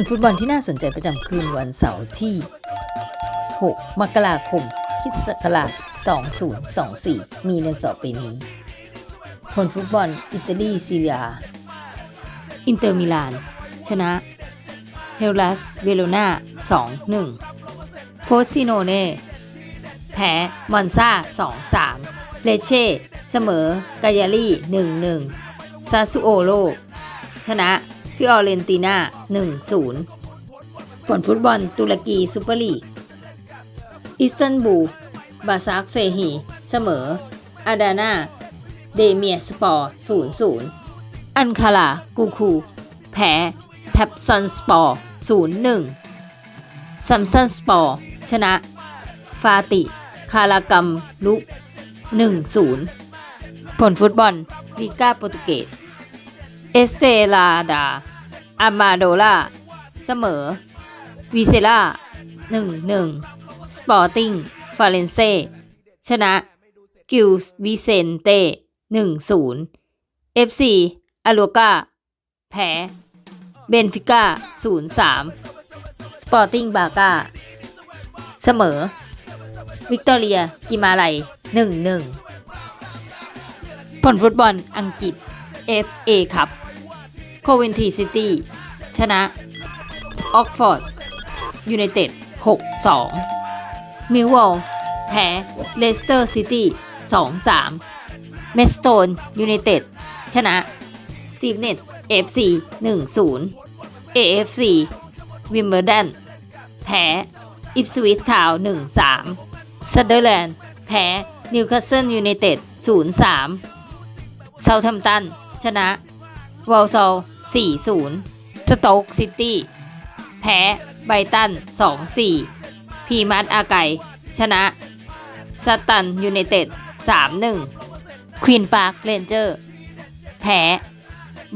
ลฟุตบอลที่น่าสนใจประจำคืนวันเสาร์ที่ 6 มกราคมคริสตศักราช2024 มีดังต่อไปนี้ ผลฟุตบอลอิตาลีซีเรียอินเตอร์มิลาน ชนะเฮลัสเวโรนา2-1 โฟซิโนเน่ แพ้มอนซา2-3 เลเช่ เสมอกายาลี1-1 ซาซุโอโล ชนะ ฟิออเรนติน่า 1-0 ผลฟุตบอลตุรกีซูเปอร์ลีก อิสตันบูล บาซักเซฮี เสมอ อาดานา เดเมียสปอร์ 0-0 อันคารากูคู แพ้ แท็บซันสปอร์ 0-1 ซัมซันสปอร์ ชนะ ฟาติ คารากัมลุก 1-0 ผลฟุตบอลลีกาโปรตุเกส เอสเตลาดาอามาโดลาเสมอวิเซล่า1-1สปอร์ติ้งฟาเรนเซชนะ กิลวิเซนเต้1-0 FC อาลูกาแพ้เบนฟิก้า0-3สามสปอร์ติ้งบากาเสมอ วิกตอเรีย กิมาไล1-1ผลฟุตบอลอังกฤษ FA ครับ โคเวนทีซิตี้ชนะออกฟอร์ดยูไนเต็ด6-2 มิลวอลแพ้เลสเตอร์ซิตี้2-3 เมสโตนยูไนเต็ดชนะสตีฟเน็ต FC 1-0 AFC วิมเบอร์ดันแพ้อิปสวิททาวน์1-3ซัตเดอร์แลนด์แพ้นิวคาสเซิลยูไนเต็ด0-3เซาท์แฮมป์ตันชนะวอลซอล 4-0 สโต๊กซิตี้ แพ้ไบตัน 2-4 พีมัดอาไก ชนะ สตันยูไนเต็ด 3-1 ควีนปาร์คเรนเจอร์ แพ้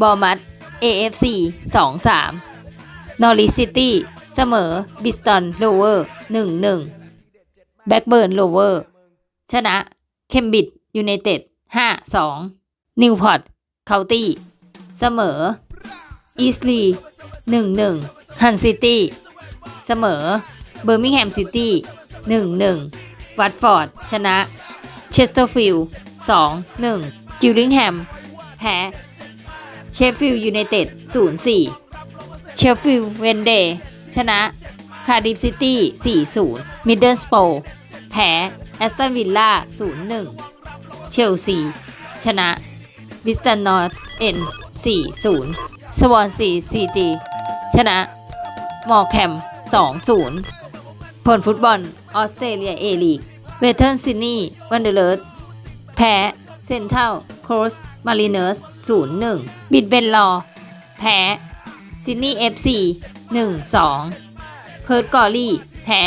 บอมัด AFC 2-3 นอริซิตี้ เสมอ บิสตันโลเวอร์ 1-1 แบ็กเบิร์นโลเวอร์ ชนะ เคมบิดยูไนเต็ด 5-2 นิวพอร์ตเคานตี้ เสมอ อีสลี1-1ฮันซิตี้เสมอเบอร์มิงแฮมซิตี้1-1วัตฟอร์ด ชนะ เชสเตอร์ฟิลด์2-1จิลลิงแฮม แพ้ เชฟฟิลด์ยูไนเต็ด0-4เชฟฟิลด์เวนเดย์ชนะ คาร์ดิฟซิตี้4-0มิดเดิลสโปแพ้ แอสตันวิลล่า0-1เชลซี ชนะ บิสตันนอร์เอ็น4-0 สวอนซีซีจีชนะ มอแคม2-0 ผลฟุตบอล ออสเตรเลียเอลีเวเทิร์นซิดนีย์วันเดอร์เลสแพ้ เซนเทลโครสมารีเนอร์ส0-1 บิดเบนลอ แพ้ ซิดนีย์เอฟซี1-2 เพิร์ดกอรี่ แพ้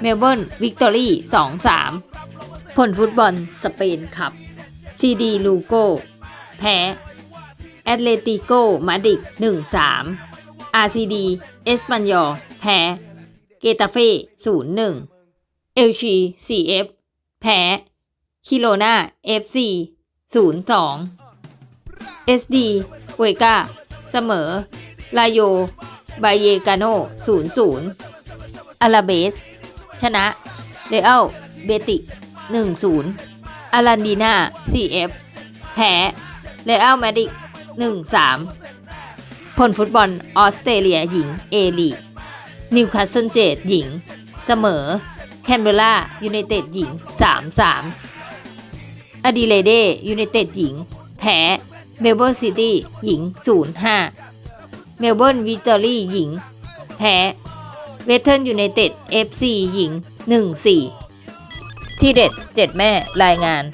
เมลเบิร์นวิกตอรี่2-3 ผลฟุตบอล สเปนครับซีดีลูโก แพ้ แอตเลติโกมาดริด1-3 RCD เอสปันยอลแพ้เกตาเฟ่0-1 เอลชี CF แพ้คิโลนา FC 0-2 SD เวกาเสมอ ลาโย บาเยกาโน0-0อาราเบส ชนะเรอัลเบติ1-0อารันดีนา CF แพ้เรอัลมาดริด 1-3 ผลฟุตบอลออสเตรเลียหญิงเอลีนิวคาสเซิลเจดหญิง เสมอ แคนเบรายูไนเต็ดหญิง 3-3อดีเลเดยูไนเต็ดหญิง แพ้เมลเบิร์นซิตี้หญิง 0-5 เมลเบิร์นวิกตอรี่หญิง แพ้เวสเทิร์นยูไนเต็ด FC หญิง 1-4 ที่เด็ด 7 แม่รายงาน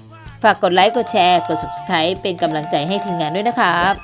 ฝากกดไลค์ กดแชร์ กด Subscribe เป็นกำลังใจให้ทีมงานด้วยนะครับ